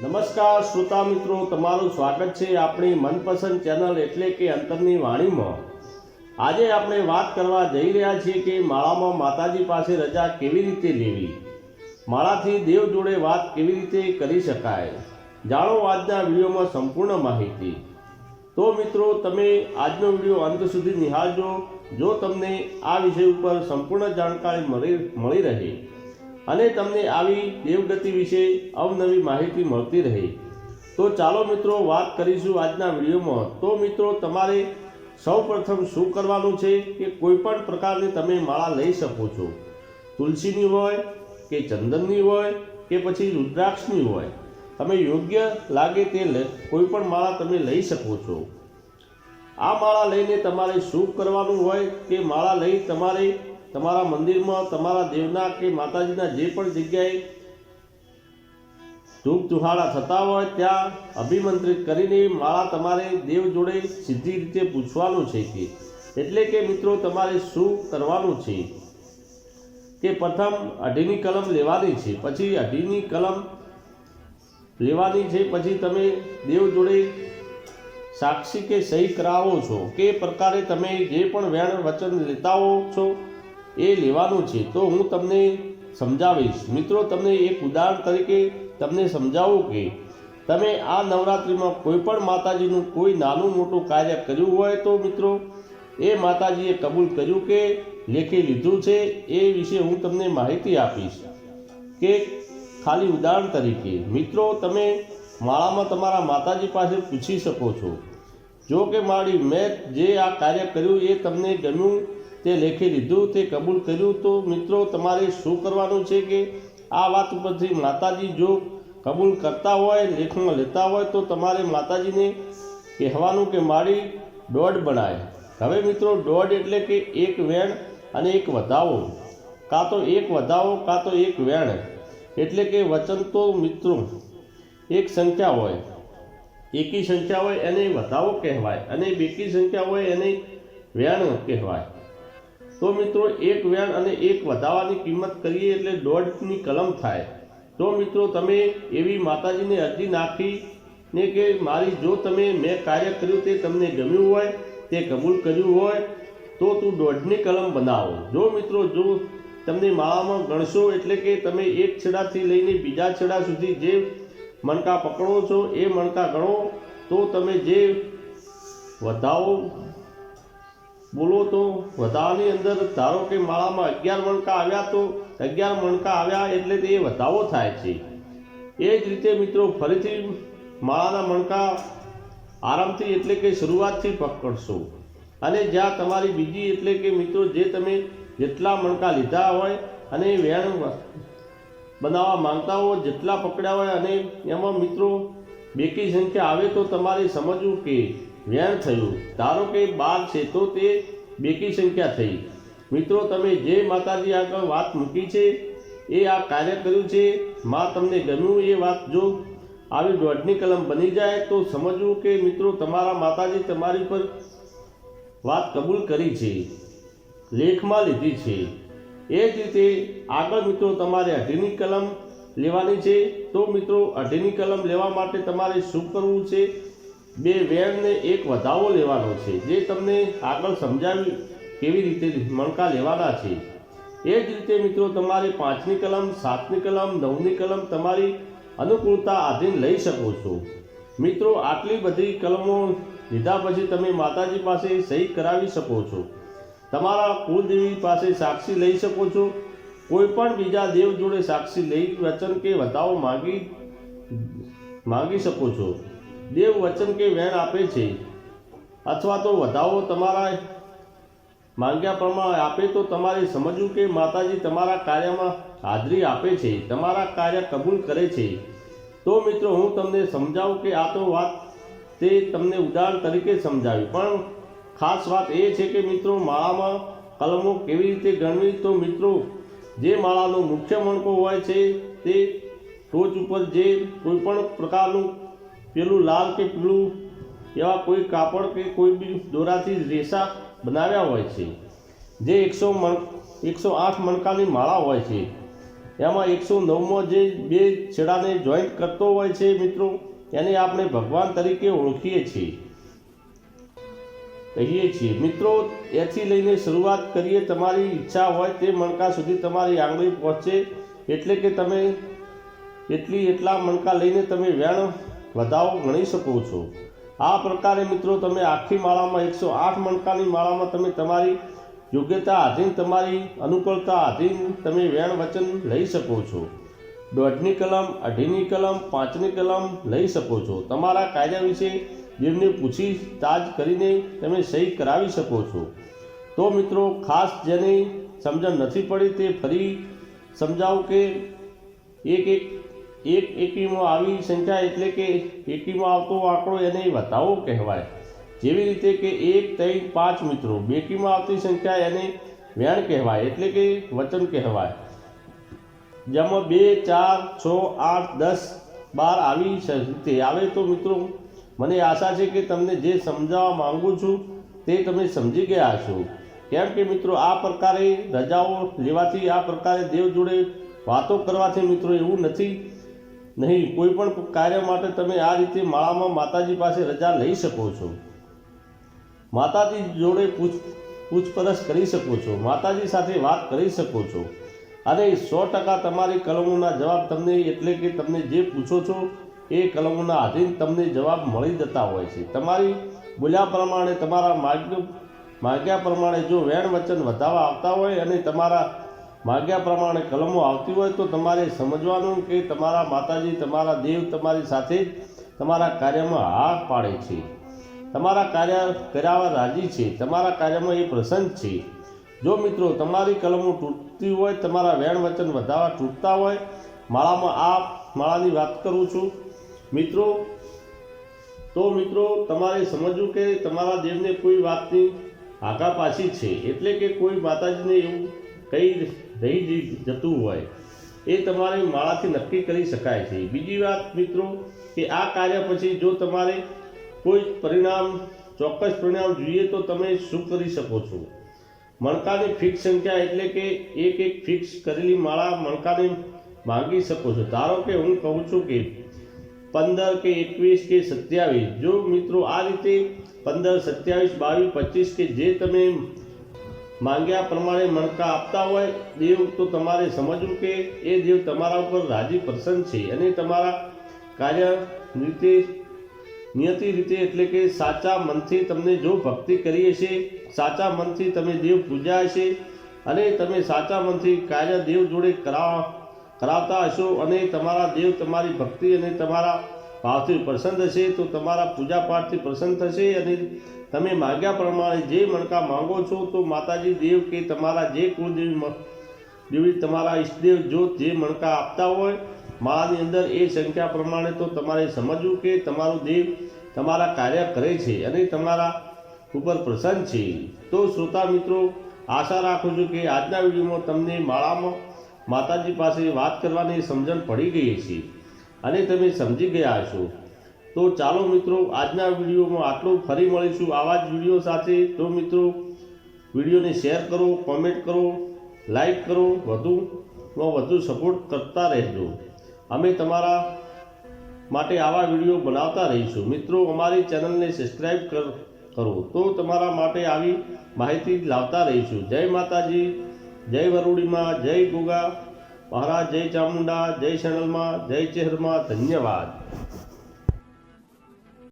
નમસ્કાર શ્રોતા મિત્રો, તમારું સ્વાગત છે આપણી મનપસંદ ચેનલ એટલે કે અંતરની વાણીમાં. આજે આપણે વાત કરવા જઈ રહ્યા છીએ કે માળામાં માતાજી પાસે રજા કેવી રીતે લેવી? માળાથી દેવ જોડે વાત કેવી રીતે કરી શકાય? જાણો આજના વિડીયોમાં સંપૂર્ણ માહિતી. તો મિત્રો, તમે આજનો વીડિયો અંત સુધી નિહાળજો. જો તમને આ વિષય ઉપર સંપૂર્ણ જાણકારી મળી મળી રહે અને તમને આવી દેવગતિ વિશે અવનવી માહિતી મળતી રહે. તો ચાલો મિત્રો, વાત કરીશું આજના વિડીયોમાં. તો મિત્રો, તમારે સૌપ્રથમ શું કરવાનું છે કે કોઈ પણ પ્રકારની તમે માળા લઈ શકો છો. તુલસીની હોય કે ચંદનની હોય કે પછી રુદ્રાક્ષની હોય. તમે યોગ્ય લાગે તે કોઈપણ કોઈ પણ માળા તમે લઈ શકો છો. આ માળા લઈને તમારે શું કરવાનું હોય કે માળા લઈ તમારે તમારા મંદિરમાં, તમારા દેવના કે માતાજીના જે પણ જગ્યાએ ધૂપ ધુહાડા થતા હોય, ત્યાં અભિમંત્રિત કરીને માળા તમારે દેવ જોડે સીધી રીતે પૂછવાનું છે કે, એટલે કે મિત્રો તમારે શું કરવાનું છે? કે પ્રથમ અઢીની કલમ લેવાની છે, પછી અઢીની કલમ લેવાની છે, પછી તમે દેવ જોડે સાક્ષી કે સહી કરાવો છો, કે પ્રકારે તમે જે પણ વેણ વચન લેતા હો છો એ લેવાનું છે. તો હું તમને સમજાવીશ. મિત્રો, તમને એક ઉદાહરણ તરીકે તમને સમજાવું કે તમે આ નવરાત્રિમાં કોઈ પણ માતાજીનું કોઈ નાનું મોટું કાર્ય કર્યું હોય તો મિત્રો, એ માતાજીએ કબૂલ કર્યું કે લેખી લીધું છે. એ વિશે હું તમને માહિતી આપીશ કે ખાલી ઉદાહરણ તરીકે, મિત્રો, તમે માળામાં તમારા માતાજી પાસે પૂછી શકો છો. જો કે મારી મેં જે આ કાર્ય કર્યું એ તમને ગમ્યું તે લેખી લીધું, તે કબૂલ કર્યું. તો મિત્રો, તમારે શું કરવાનું છે કે આ વાત ઉપરથી માતાજી જો કબૂલ કરતા હોય, લેખમાં લેતા હોય, તો તમારે માતાજીને કહેવાનું કે મારી દોઢ બનાય. હવે મિત્રો, દોઢ એટલે કે એક વેણ અને એક વધાવો. કાં તો એક વધાવો, કાં તો એક વેણ. એટલે કે વચન તો મિત્રો, એક સંખ્યા હોય. એકી સંખ્યા હોય એને વધાવો કહેવાય અને બેકી સંખ્યા હોય એને વેણ કહેવાય. તો મિત્રો, એક વ્યાન અને એક વધાવાની કિંમત કરીએ એટલે દોઢની કલમ થાય. તો મિત્રો, તમે એવી માતાજીને અરજી નાખીને કે મારી જો તમે મેં કાર્ય કર્યું તે તમને ગમ્યું હોય, તે કબૂલ કર્યું હોય, તો તું દોઢની કલમ બનાવો. જો મિત્રો, જો તમને માળામાં ગણશો એટલે કે તમે એક છેડાથી લઈને બીજા છેડા સુધી જે મણકા પકડો છો, એ મણકા ગણો, તો તમે જે વધાવો બોલો તો, વધારાની અંદર ધારો કે માળામાં અગિયાર મણકા આવ્યા તો અગિયાર મણકા આવ્યા એટલે તે વધાવો થાય છે. એ જ રીતે મિત્રો, ફરીથી માળાના મણકા આરામથી એટલે કે શરૂઆતથી પકડશો અને જ્યાં તમારી બીજી એટલે કે મિત્રો, જે તમે જેટલા મણકા લીધા હોય અને વેણ બનાવવા માંગતા હો, જેટલા પકડ્યા હોય અને એમાં મિત્રો, બેકી સંખ્યા આવે તો તમારે સમજવું કે વેણ થયું. ધારો કે બાર છે તો તે બેકી સંખ્યા થઈ. મિત્રો, તમે જે માતાજી આગળ વાત મૂકી છે, એ આ કાર્ય કર્યું છે. માં તમને ગમ્યું એ વાત જો આવી દોઢની કલમ બની જાય તો સમજવું કે મિત્રો, તમારા માતાજી તમારી પર વાત કબૂલ કરી છે. લેખમાં લીધી છે. એ જ રીતે આગળ મિત્રો તમારે અઢીની કલમ લેવાની છે. તો મિત્રો, અઢીની કલમ લેવા માટે તમારે શું કરવું છે? બે વેણને એક વધાવો લેવાનો છે. જે તમને આગળ સમજાવી કેવી રીતે મણકા લેવાના છે. એ જ રીતે મિત્રો, તમારે પાંચની કલમ સાતની કલમ નવની કલમ તમારી અનુકૂળતા આધીન લઈ શકો છો. મિત્રો, આટલી બધી કલમો લીધા પછી તમે માતાજી પાસે સહી કરાવી શકો છો. તમારા કુલદેવી પાસે સાક્ષી લઈ શકો છો. કોઈ પણ બીજા દેવ જોડે સાક્ષી લઈ વચન કે વધાવો માગી માગી શકો છો. દેવ વચન કે વેર આપે છે? અથવા તો વધાવો તમારા માંગ્યા પ્રમાણે આપે તો તમારે સમજવું કે માતાજી તમારા કાર્યમાં હાજરી આપે છે, તમારા કાર્ય કબૂલ કરે છે. તો મિત્રો, હું તમને સમજાવું કે આ તો વાત તે તમને ઉદાહરણ તરીકે સમજાવી. પણ ખાસ વાત એ છે કે મિત્રો, માળામાં કલમો કેવી રીતે ગણવી? તો મિત્રો, જે માળાનો મુખ્ય મણકો હોય છે તે ટોચ ઉપર જે કોઈપણ પ્રકારનું પેલું લાલ કે પીળું એવા કોઈ કાપડ કે કોઈ બી દોરાથી રેસા બનાવ્યા હોય છે. જે એકસો મણ, એકસો આઠ મણકાની માળા હોય છે. એમાં એકસો નવમાં જે બે છેડાને જોઈન્ટ કરતો હોય છે મિત્રો, એને આપણે ભગવાન તરીકે ઓળખીએ છીએ. કહીએ છીએ, મિત્રો, એથી લઈને શરૂઆત કરીએ તમારી ઈચ્છા હોય તે મણકા સુધી તમારી આંગળી પહોંચે, એટલે કે તમે એટલી એટલા મણકા લઈને તમે વેણ વધાવો ગણી શકો છો. આ પ્રકારે મિત્રો તમે આખી માળામાં એકસો આઠ મણકાની માળામાં તમે તમારી યોગ્યતા આધીન, તમારી અનુકૂળતા આધીન તમે વેણ વચન લઈ શકો છો. દોઢની કલમ, અઢીની કલમ, પાંચની કલમ લઈ શકો છો. તમારા કાયદા વિશે જેમને પૂછી તાજ કરીને તમે સહી કરાવી શકો છો. તો મિત્રો, ખાસ જેને સમજણ નથી પડી તે ફરી સમજાવું કે એક એક એક એકીમાં આવી સંખ્યા એટલે કે એકીમાં આવતો આંકડો એને વધાવો કહેવાય. જેવી રીતે કે એક, ત્રણ, પાંચ મિત્રો બેકીમાં આવતી સંખ્યા એને વેણ કહેવાય એટલે કે વચન કહેવાય. જેમાં બે, ચાર, છ, આઠ, દસ, બાર આવી રીતે આવે તો મિત્રો, મને આશા છે કે તમને જે સમજાવવા માંગુ છું તે તમે સમજી ગયા છો કેમ કે મિત્રો, આ પ્રકારે રજાઓ લેવાથી આ પ્રકારે દેવ જોડે વાતો કરવાથી મિત્રો એવું નથી નહીં, કોઈ પણ કાર્ય માટે તમે આ રીતે માળામાં માતાજી પાસે રજા લઈ શકો છો. માતાજી જોડે પૂછ, પૂછપરછ કરી શકો છો, માતાજી સાથે વાત કરી શકો છો. અને સો ટકા તમારી કલમોના જવાબ તમને એટલે કે તમને જે પૂછો છો, એ કલમોના આધીન તમને જવાબ મળી જતા હોય છે. તમારી બોલ્યા પ્રમાણે, તમારા માર્ગ માગ્યા પ્રમાણે જો વેણ વચન વધાવા આવતા હોય અને તમારા માગ્યા પ્રમાણે કલમો આવતી હોય તો તમારે સમજવાનું કે તમારા માતાજી, તમારા દેવ તમારી સાથે તમારા કાર્યમાં હા પાડે છે. તમારા કાર્ય કરાવવા રાજી છે. તમારા કાર્યમાં એ પ્રસન્ન છે. જો મિત્રો તમારી કલમો તૂટતી હોય, તમારા વેણ વચન વધારવા તૂટતા હોય, માળામાં આ માળાની વાત કરું છું. મિત્રો, તો મિત્રો તમારે સમજવું કે તમારા દેવને કોઈ વાતની આગા પાછી છે. એટલે કે કોઈ માતાજીને એવું કંઈ રહી જતું હોય, એ તમારે માળાથી નક્કી કરી શકાય છે. બીજી વાત મિત્રો કે આ કાર્ય પછી જો તમારે કોઈ પરિણામ, ચોક્કસ પરિણામ જોઈએ તો તમે શું કરી શકો છો? મણકાની ફિક્સ સંખ્યા એટલે કે એક એક ફિક્સ કરેલી માળા મણકાને માંગી શકો છો. ધારો કે હું કહું છું કે પંદર કે એકવીસ કે સત્યાવીસ, જો મિત્રો આ રીતે પંદર, સત્યાવીસ, બાવીસ, પચીસ કે જે તમે માંગ્યા પ્રમાણે મણકા આપતા હોય દેવ, તો તમારે સમજવું કે એ દેવ તમારા ઉપર રાજી પ્રસન્ન છે અને તમારા કાર્ય રીતે નિયતિ રીતે એટલે કે સાચા મનથી તમને જો ભક્તિ કરીએ છે, સાચા મનથી તમે દેવ પૂજા હશે અને તમે સાચા મનથી કાર્ય દેવ જોડે કરાવ, કરાવતા હશો અને તમારા દેવ તમારી ભક્તિ અને તમારા ભાવથી પ્રસન્ન થશે તો તમારા પૂજા પાઠથી પ્રસન્ન થશે અને તમે માગ્યા પ્રમાણે જે મણકા માંગો છો, તો માતાજી દેવ કે તમારા જે કુળદેવી દેવી તમારા ઈષ્ટદેવ જો જે મણકા આપતા હોય, માળાની અંદર એ સંખ્યા પ્રમાણે તો તમારે સમજવું કે તમારું દેવ તમારા કાર્ય કરે છે અને તમારા ઉપર પ્રસન્ન છે. તો શ્રોતા મિત્રો, આશા રાખું છું કે આજના વિડીયોમાં તમને માળામાં માતાજી પાસે વાત કરવાની સમજણ પડી ગઈ છે અને તમે સમજી ગયા છો તો ચાલો મિત્રો, આજના વિડીયોમાં આટલું ફરી મળીશું આવા જ વીડિયો સાથે. તો મિત્રો, વિડીયોને શેર કરો, કોમેન્ટ કરો, લાઈક કરો, વધુમાં વધુ સપોર્ટ કરતા રહેજો. અમે તમારા માટે આવા વીડિયો બનાવતા રહીશું. મિત્રો, અમારી ચેનલને સબસ્ક્રાઈબ કર તો તમારા માટે આવી માહિતી લાવતા રહીશું. જય માતાજી, જય વરુડીમાં, જય ગોગા મહારાજ, જય ચામુંડા, જય શણલમાં જય ચહેરમાં ધન્યવાદ.